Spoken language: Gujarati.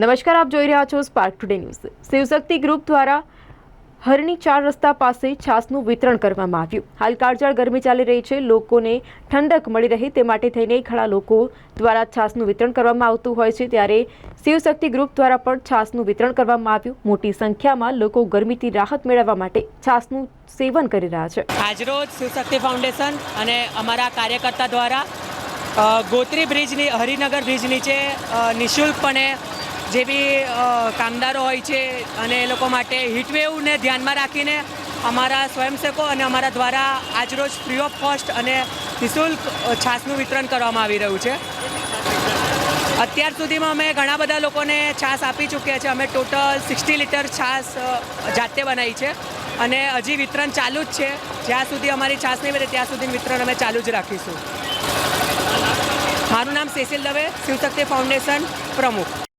નમસ્કાર, આપ જોઈ રહ્યા છો spark today news Shivshakti group દ્વારા હરણી ચાર રસ્તા પાસે છાસનું વિતરણ કરવામાં આવ્યું. હાલ કાળજાળ ગરમી ચાલી રહી છે. લોકોને ઠંડક મળી રહે તે માટે થઈને ઘણા લોકો દ્વારા છાસનું વિતરણ કરવામાં આવતું હોય છે. ત્યારે શિવશક્તિ ગ્રુપ દ્વારા પણ છાસનું વિતરણ કરવામાં આવ્યું. મોટી સંખ્યામાં લોકો ગરમીથી રાહત મેળવવા માટે છાસનું સેવન કરી રહ્યા છે. આજરોજ શિવશક્તિ ફાઉન્ડેશન અને અમારા કાર્યકર્તા દ્વારા ગોત્રી બ્રિજની, હરિનગર બ્રિજ નીચે નિઃશુલ્કપણે જે બી કામદારો હોય છે અને એ લોકો માટે હીટવેવને ધ્યાનમાં રાખીને અમારા સ્વયંસેવકો અને અમારા દ્વારા આજરોજ ફ્રી ઓફ કોસ્ટ અને નિઃશુલ્ક છાશનું વિતરણ કરવામાં આવી રહ્યું છે. અત્યાર સુધીમાં અમે ઘણા બધા લોકોને છાશ આપી ચૂક્યા છે. અમે ટોટલ સિક્સટી લીટર છાશ જાતે બનાવી છે અને હજી વિતરણ ચાલુ જ છે. જ્યાં સુધી અમારી છાશ નહીં વધે ત્યાં સુધી વિતરણ અમે ચાલુ જ રાખીશું. મારું નામ સેસિલ દવે, શિવશક્તિ ફાઉન્ડેશન પ્રમુખ.